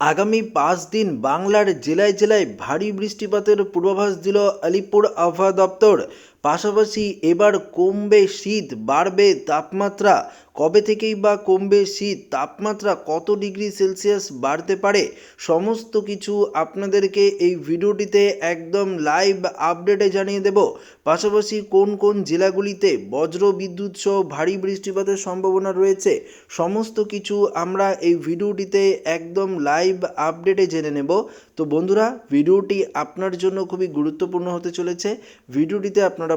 আগামী পাঁচ দিন বাংলার জেলায় জেলায় ভারী বৃষ্টিপাতের পূর্বাভাস দিল আলিপুর আবহাওয়া দপ্তর। পাশাপাশি এবার কমবে শীত, বাড়বে তাপমাত্রা। কবে থেকেই বা কমবে শীত, তাপমাত্রা কত ডিগ্রি সেলসিয়াস বাড়তে পারে, সমস্ত কিছু আপনাদেরকে এই ভিডিওটিতে একদম লাইভ আপডেটে জানিয়ে দেব। পাশাপাশি কোন কোন জেলাগুলিতে বজ্র বিদ্যুৎ সহ ভারী বৃষ্টিপাতের সম্ভাবনা রয়েছে, সমস্ত কিছু আমরা এই ভিডিওটিতে একদম লাইভ আপডেটে জেনে নেব। তো বন্ধুরা, ভিডিওটি আপনার জন্য খুবই গুরুত্বপূর্ণ হতে চলেছে। ভিডিওটিতে আপনারা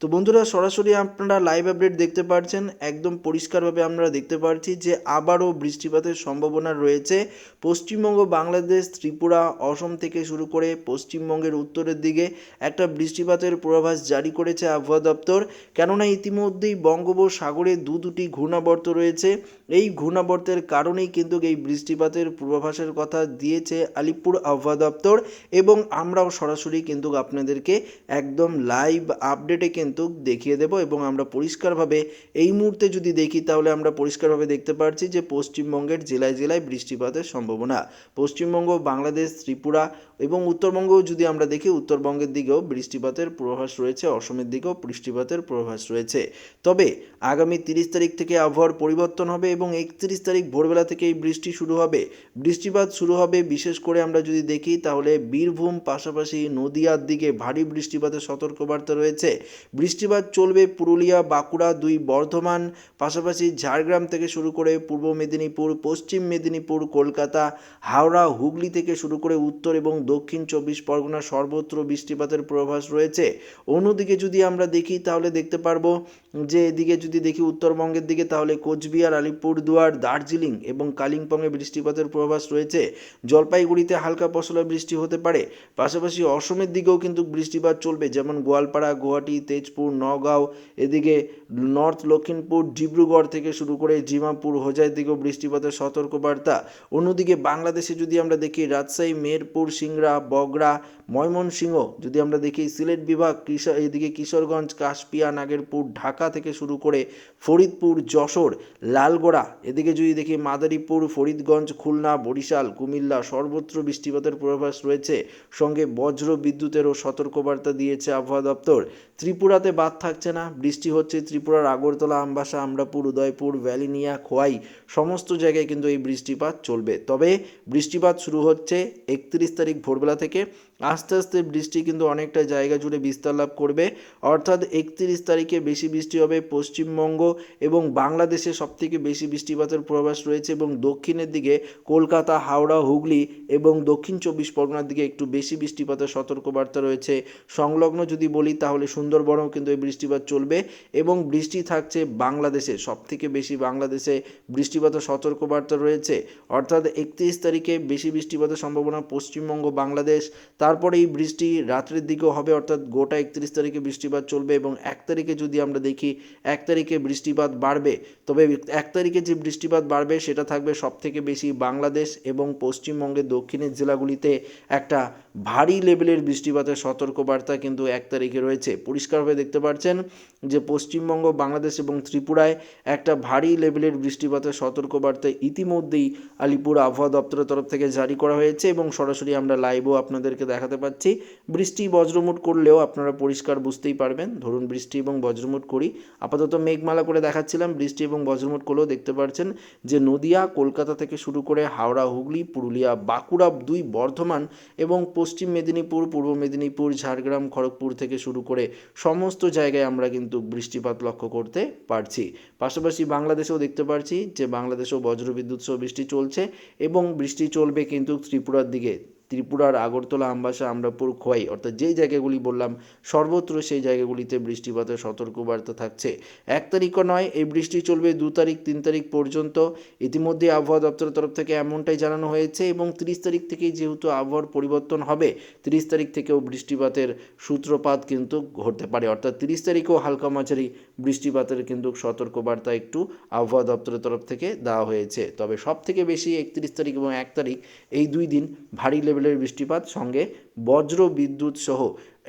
তো বন্ধুরা, সরাসরি আপনারা লাইভ আপডেট দেখতে পাচ্ছেন একদম পরিষ্কারভাবে আমরা দেখতে পাচ্ছি যে আবারও বৃষ্টিপাতের সম্ভাবনা রয়েছে। পশ্চিমবঙ্গ, বাংলাদেশ, ত্রিপুরা, অসম থেকে শুরু করে পশ্চিমবঙ্গের উত্তরের দিকে একটা বৃষ্টিপাতের পূর্বাভাস জারি করেছে আবহাওয়া দপ্তর। কেননা, ইতিমধ্যেই বঙ্গোপসাগরে দু দুটি ঘূর্ণাবর্ত রয়েছে। এই ঘূর্ণাবর্তের কারণেই কিন্তু এই বৃষ্টিপাতের পূর্বাভাসের কথা দিয়েছে আলিপুর আবহাওয়া দপ্তর। এবং আমরাও সরাসরি কিন্তু আপনাদেরকে একদম লাইভ আপডেটে কিন্তু দেখিয়ে দেব এবং আমরা পরিষ্কারভাবে এই মুহূর্তে যদি দেখি, তাহলে আমরা পরিষ্কারভাবে দেখতে পাচ্ছি যে পশ্চিমবঙ্গের জেলায় জেলায় বৃষ্টিপাতের সম্ভাবনা। পশ্চিমবঙ্গ, বাংলাদেশ, ত্রিপুরা এবং উত্তরবঙ্গও যদি আমরা দেখি, উত্তরবঙ্গের দিকেও বৃষ্টিপাতের পূর্বাভাস রয়েছে, অসমের দিকেও বৃষ্টিপাতের পূর্বাভাস রয়েছে। তবে আগামী তিরিশ তারিখ থেকে আবহাওয়ার পরিবর্তন হবে এবং একত্রিশ তারিখ ভোরবেলা থেকে এই বৃষ্টি শুরু হবে। বৃষ্টিপাত শুরু হবে, বিশেষ করে আমরা যদি দেখি, তাহলে বীরভূম, পাশাপাশি নদিয়ার দিকে ভারী বৃষ্টিপাতের সতর্কবার্তা রয়েছে। বৃষ্টিপাত চলবে পুরুলিয়া, বাঁকুড়া দুই বর্ধমান, পাশাপাশি ঝাড়গ্রাম থেকে শুরু করে পূর্ব মেদিনীপুর, পশ্চিম মেদিনীপুর, কলকাতা, হাওড়া, হুগলি থেকে শুরু করে উত্তর এবং দক্ষিণ চব্বিশ পরগনা সর্বত্র বৃষ্টিপাতের পূর্বাভাস রয়েছে। অন্যদিকে যদি আমরা দেখি, তাহলে দেখতে পারব যে এদিকে যদি দেখি উত্তরবঙ্গের দিকে, তাহলে কোচবিহার আলিপুরদুয়ার দার্জিলিং এবং কালিম্পংয়ে বৃষ্টিপাতের পূর্বাভাস রয়েছে। জলপাইগুড়িতে হালকা পশলা বৃষ্টি হতে পারে। পাশাপাশি অসমের দিকেও কিন্তু বৃষ্টিপাত চলবে, যেমন গোয়ালপাড়া, গুয়াহাটি তেজপুর নগাঁও, এদিকে নর্থ লক্ষিমপুর, ডিব্রুগড় থেকে শুরু করে জিমাপুর হোজাই দিকেও বৃষ্টিপাতের সতর্কবার্তা। অন্যদিকে বাংলাদেশে যদি আমরা দেখি, রাজশাহী মেরপুর সিংড়া, বগড়া ময়মনসিংহ, যদি আমরা দেখি সিলেট বিভাগ, কিশোর, এদিকে কিশোরগঞ্জ, কাশপিয়া, নাগেরপুর, ঢাকা থেকে শুরু করে ফরিদপুর, যশোর, লালগোড়া, এদিকে যদি দেখি মাদারীপুর, ফরিদগঞ্জ, খুলনা, বরিশাল, কুমিল্লা, সর্বত্র বৃষ্টিপাতের পূর্বাভাস রয়েছে। সঙ্গে বজ্র বিদ্যুতেরও সতর্কবার্তা দিয়েছে আবহাওয়া দপ্তর। ত্রিপুরাতে বাদ থাকছে না, বৃষ্টি হচ্ছে ত্রিপুরার আগরতলা, আমবাসা, আমরাপুর, উদয়পুর, ভ্যালিনিয়া, খোয়াই, সমস্ত জায়গায় কিন্তু এই বৃষ্টিপাত চলবে। তবে বৃষ্টিপাত শুরু হচ্ছে একত্রিশ তারিখ ভোরবেলা থেকে। আস্তে আস্তে বৃষ্টি কিন্তু অনেকটা জায়গা জুড়ে বিস্তার লাভ করবে। অর্থাৎ একত্রিশ তারিখে বেশি বৃষ্টি হবে পশ্চিমবঙ্গ এবং বাংলাদেশে সবথেকে বেশি বৃষ্টিপাতের পূর্বাভাস রয়েছে এবং দক্ষিণের দিকে কলকাতা, হাওড়া, হুগলি এবং দক্ষিণ চব্বিশ পরগনার দিকে একটু বেশি বৃষ্টিপাতের সতর্কবার্তা রয়েছে। সংলগ্ন যদি বলি তাহলে সুন্দরবনেও কিন্তু এই বৃষ্টিপাত চলবে এবং বৃষ্টি থাকছে বাংলাদেশে, সবথেকে বেশি বাংলাদেশে বৃষ্টিপাতের সতর্কবার্তা রয়েছে। অর্থাৎ একত্রিশ তারিখে বেশি বৃষ্টিপাতের সম্ভাবনা পশ্চিমবঙ্গ, বাংলাদেশ তারপরে এই বৃষ্টি রাত্রের দিকেও হবে, অর্থাৎ গোটা একত্রিশ তারিখে বৃষ্টিপাত চলবে এবং এক তারিখে যদি আমরা দেখি এক তারিখে বৃষ্টিপাত বাড়বে, তবে এক তারিখে যে বৃষ্টিপাত বাড়বে সেটা থাকবে সবথেকে বেশি বাংলাদেশ এবং পশ্চিমবঙ্গের দক্ষিণের জেলাগুলিতে একটা ভারী লেভেলের বৃষ্টিপাতের সতর্কবার্তা কিন্তু এক তারিখে রয়েছে। পরিষ্কারভাবে দেখতে পাচ্ছেন যে পশ্চিমবঙ্গ, বাংলাদেশ এবং ত্রিপুরায় একটা ভারী লেভেলের বৃষ্টিপাতের সতর্কবার্তা ইতিমধ্যেই আলিপুর আবহাওয়া দপ্তরের তরফ থেকে জারি করা হয়েছে এবং সরাসরি আমরা লাইভও আপনাদেরকে দেখাতে পাচ্ছি। বৃষ্টি বজ্রমুট করলেও আপনারা পরিষ্কার বুঝতেই পারবেন। ধরুন বৃষ্টি এবং বজ্রমুট করি। আপাতত মেঘমালা করে দেখাচ্ছিলাম। বৃষ্টি এবং বজ্রমুট করলেও দেখতে পাচ্ছেন যে নদিয়া, কলকাতা থেকে শুরু করে হাওড়া, হুগলি, পুরুলিয়া, বাঁকুড়া দুই বর্ধমান এবং পশ্চিম মেদিনীপুর, পূর্ব মেদিনীপুর, ঝাড়গ্রাম, খড়গপুর থেকে শুরু করে সমস্ত জায়গায় আমরা কিন্তু বৃষ্টিপাত লক্ষ্য করতে পারছি। পাশাপাশি বাংলাদেশেও দেখতে পারছি যে বাংলাদেশেও বজ্রবিদ্যুৎ সহ বৃষ্টি চলছে এবং বৃষ্টি চলবে কিন্তু ত্রিপুরার দিকে। ত্রিপুরার আগরতলা আমবাসা আমরাপুর খোয়াই, অর্থাৎ যেই জায়গাগুলি বললাম, সর্বত্র সেই জায়গাগুলিতে বৃষ্টিপাতের সতর্কবার্তা থাকছে। এক তারিখও নয়, এই বৃষ্টি চলবে দু তারিখ, তিন তারিখ পর্যন্ত। ইতিমধ্যে আবহাওয়া দপ্তরের তরফ থেকে এমনটাই জানানো হয়েছে এবং তিরিশ তারিখ থেকেই যেহেতু আবহাওয়ার পরিবর্তন হবে, তিরিশ তারিখ থেকেও বৃষ্টিপাতের সূত্রপাত কিন্তু ঘটতে পারে। অর্থাৎ তিরিশ তারিখেও হালকা মাঝারি বৃষ্টিপাতের কিন্তু সতর্কবার্তা একটু আবহাওয়া দপ্তরের তরফ থেকে দেওয়া হয়েছে। তবে সব থেকে বেশি একত্রিশ তারিখ এবং এক তারিখ, এই দুই দিন ভারী লেভেল লেভেলের বৃষ্টিপাত সঙ্গে বজ্র বিদ্যুৎ সহ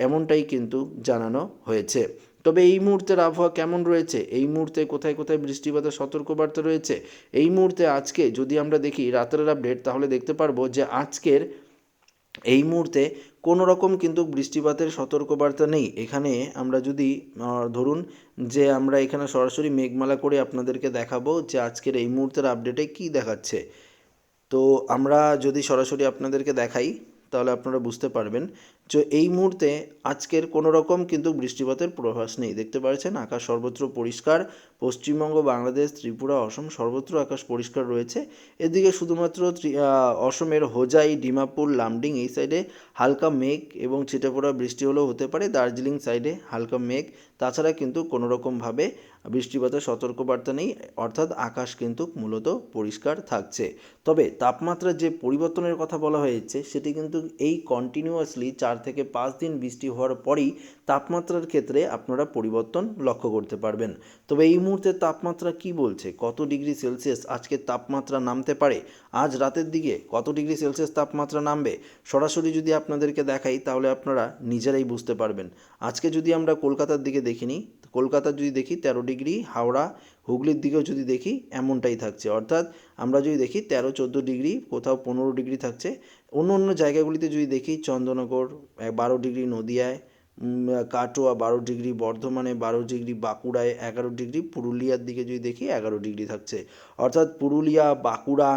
এমনটাই কিন্তু জানানো হয়েছে। তবে এই মুহূর্তের আবহাওয়া কেমন রয়েছে? এই মুহূর্তে কোথায় কোথায় বৃষ্টিপাতের সতর্কবার্তা রয়েছে? এই মুহূর্তে আজকে যদি আমরা দেখি রাতের আপডেট, তাহলে দেখতে পারব যে আজকের এই মুহূর্তে কোনো রকম কিন্তু বৃষ্টিপাতের সতর্কবার্তা নেই। এখানে আমরা যদি ধরুন যে আমরা এখানে সরাসরি মেঘমালা করে আপনাদেরকে দেখাবো যে আজকের এই মুহূর্তের আপডেটে কি দেখাচ্ছে। তো আমরা যদি সরাসরি আপনাদেরকে দেখাই তাহলে আপনারা বুঝতে পারবেন যে এই মুহূর্তে আজকের কোনো রকম কিন্তু বৃষ্টিপাতের পূর্বাভাস নেই। দেখতে পাচ্ছেন, আকাশ সর্বত্র পরিষ্কার। পশ্চিমবঙ্গ, বাংলাদেশ, ত্রিপুরা, অসম সর্বত্র আকাশ পরিষ্কার রয়েছে। এদিকে শুধুমাত্র অসমের হোজাই, ডিমাপুর, লামডিং এই সাইডে হালকা মেঘ এবং ছিটেফোঁটা বৃষ্টি হলেও হতে পারে। দার্জিলিং সাইডে হালকা মেঘ। তাছাড়া কিন্তু কোনো রকমভাবে বৃষ্টিপাতের সতর্কবার্তা নেই। অর্থাৎ আকাশ কিন্তু মূলত পরিষ্কার থাকছে। তবে তাপমাত্রার যে পরিবর্তনের কথা বলা হয়েছে, সেটি কিন্তু এই কন্টিনিউয়াসলি চার থেকে পাঁচ দিন বৃষ্টি হওয়ার পরেই তাপমাত্রার ক্ষেত্রে আপনারা পরিবর্তন লক্ষ্য করতে পারবেন। তবে এই মুহূর্তে তাপমাত্রা কি বলছে? কত ডিগ্রি সেলসিয়াস আজকে তাপমাত্রা নামতে পারে? আজ রাতের দিকে কত ডিগ্রি সেলসিয়াস তাপমাত্রা নামবে? সরাসরি যদি আপনাদেরকে দেখাই, তাহলে আপনারা নিজেরাই বুঝতে পারবেন। আজকে যদি আমরা কলকাতার দিকে দেখিনি কলকাতার যদি দেখি তেরো ডিগ্রি, হাওড়া, হুগলির দিকেও যদি দেখি, এমনটাই থাকছে। অর্থাৎ আমরা যদি দেখি তেরো, চোদ্দ ডিগ্রি, কোথাও পনেরো ডিগ্রি থাকছে অন্য অন্য জায়গাগুলিতে যদি দেখি, চন্দননগর বারো ডিগ্রি নদিয়ায় কাটোয়া বারো ডিগ্রি, বর্ধমানে বারো ডিগ্রি, বাঁকুড়ায় এগারো ডিগ্রি, পুরুলিয়ার দিকে যদি দেখি এগারো ডিগ্রি থাকছে। অর্থাৎ পুরুলিয়া, বাঁকুড়া,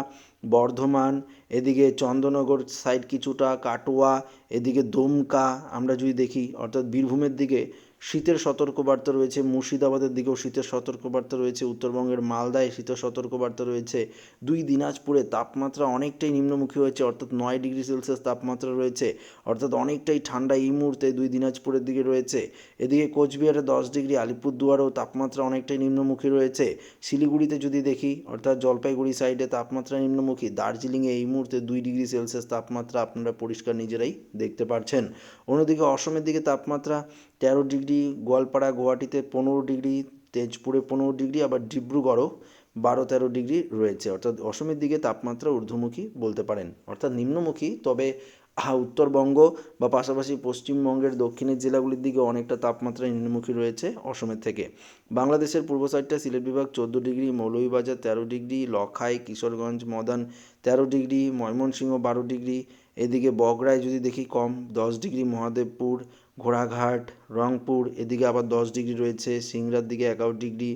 বর্ধমান, এদিকে চন্দননগর সাইড কিছুটা, কাটোয়া, এদিকে দমকা, আমরা যদি দেখি, অর্থাৎ বীরভূমের দিকে শীতের সতর্কবার্তা রয়েছে, মুর্শিদাবাদের দিকেও শীতের সতর্কবার্তা রয়েছে, উত্তরবঙ্গের মালদায় শীতের সতর্কবার্তা রয়েছে। দুই দিনাজপুরে তাপমাত্রা অনেকটাই নিম্নমুখী হয়েছে, অর্থাৎ নয় ডিগ্রি সেলসিয়াস তাপমাত্রা রয়েছে, অর্থাৎ অনেকটাই ঠান্ডা এই মুহূর্তে দুই দিনাজপুরের দিকে রয়েছে। এদিকে কোচবিহারে দশ ডিগ্রি, আলিপুরদুয়ারেও তাপমাত্রা অনেকটাই নিম্নমুখী রয়েছে। শিলিগুড়িতে যদি দেখি, অর্থাৎ জলপাইগুড়ি সাইডে তাপমাত্রা নিম্নমুখী, দার্জিলিংয়ে এই মুহূর্তে দুই ডিগ্রি সেলসিয়াস তাপমাত্রা আপনারা পরিষ্কার নিজেরাই দেখতে পাচ্ছেন অন্যদিকে অসমের দিকে তাপমাত্রা তেরো ডিগ্রি গোয়ালপাড়া গুয়াহাটিতে পনেরো ডিগ্রি তেজপুরে পনেরো ডিগ্রি আবার ডিব্রুগড়ও বারো তেরো ডিগ্রি রয়েছে। অর্থাৎ অসমের দিকে তাপমাত্রা ঊর্ধ্বমুখী বলতে পারেন। অর্থাৎ নিম্নমুখী, তবে উত্তরবঙ্গ বা পাশাপাশি পশ্চিমবঙ্গের দক্ষিণের জেলাগুলির দিকে অনেকটা তাপমাত্রা নিম্নমুখী রয়েছে অসমের থেকে। বাংলাদেশের পূর্ব সাইডটা সিলেট বিভাগ চোদ্দ ডিগ্রি, মৌলভীবাজার তেরো ডিগ্রি, লখাই, কিশোরগঞ্জ, মদন তেরো ডিগ্রি, ময়মনসিংহ বারো ডিগ্রি। এদিকে বগড়ায় যদি দেখি কম, দশ ডিগ্রি, মহাদেবপুর, ঘোড়াঘাট, রংপুর, এদিকে আবার দশ ডিগ্রি রয়েছে। সিংড়ার দিকে এগারো ডিগ্রি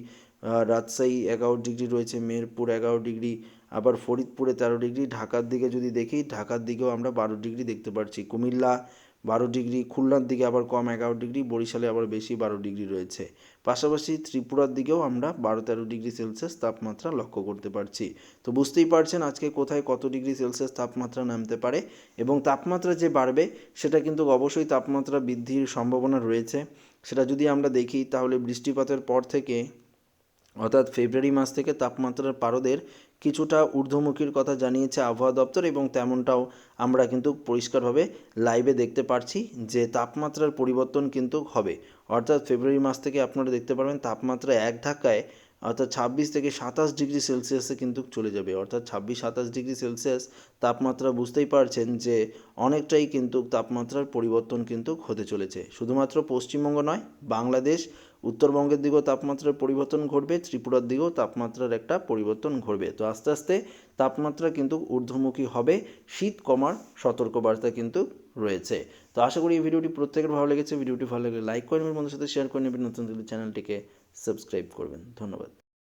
রাজশাহী এগারো ডিগ্রি রয়েছে, মেহেরপুর এগারো ডিগ্রি, আবার ফরিদপুরে তেরো ডিগ্রি, ঢাকার দিকে যদি দেখি, ঢাকার দিকেও আমরা বারো ডিগ্রি দেখতে পাচ্ছি কুমিল্লা বারো ডিগ্রি, খুলনার দিকে আবার কম এগারো ডিগ্রি, বরিশালে আবার বেশি বারো ডিগ্রি রয়েছে। পাশাপাশি ত্রিপুরার দিকেও আমরা বারো তেরো ডিগ্রি সেলসিয়াস তাপমাত্রা লক্ষ্য করতে পারছি। তো বুঝতেই পারছেন আজকে কোথায় কত ডিগ্রি সেলসিয়াস তাপমাত্রা নামতে পারে এবং তাপমাত্রা যে বাড়বে, সেটা কিন্তু অবশ্যই তাপমাত্রা বৃদ্ধির সম্ভাবনা রয়েছে। সেটা যদি আমরা দেখি, তাহলে বৃষ্টিপাতের পর থেকে অর্থাৎ ফেব্রুয়ারি মাস থেকে তাপমাত্রার পারদের কিছুটা ঊর্ধ্বমুখীর কথা জানিয়েছে আবহাওয়া দপ্তর এবং তেমনটাও আমরা কিন্তু পরিষ্কারভাবে লাইভে দেখতে পারছি যে তাপমাত্রার পরিবর্তন কিন্তু হবে। অর্থাৎ ফেব্রুয়ারি মাস থেকে আপনারা দেখতে পারবেন তাপমাত্রা এক ধাক্কায় অর্থাৎ ছাব্বিশ থেকে সাতাশ ডিগ্রি সেলসিয়াসে কিন্তু চলে যাবে। অর্থাৎ ছাব্বিশ, সাতাশ ডিগ্রি সেলসিয়াস তাপমাত্রা বুঝতেই পারছেন যে অনেকটাই কিন্তু তাপমাত্রার পরিবর্তন কিন্তু হতে চলেছে। শুধুমাত্র পশ্চিমবঙ্গ নয়, বাংলাদেশ উত্তরবঙ্গের দিকেও তাপমাত্রার পরিবর্তন ঘটবে, ত্রিপুরার দিকেও তাপমাত্রার একটা পরিবর্তন ঘটবে। তো আস্তে আস্তে তাপমাত্রা কিন্তু ঊর্ধ্বমুখী হবে, শীত কমার সতর্কবার্তা কিন্তু রয়েছে। তো আশা করি এই ভিডিওটি প্রত্যেকের ভালো লেগেছে, ভিডিওটি ভালো লাগলে লাইক করে নেবেন বন্ধুর সাথে শেয়ার করে নেবেন, নতুন চ্যানেলটিকে সাবস্ক্রাইব করবেন। ধন্যবাদ।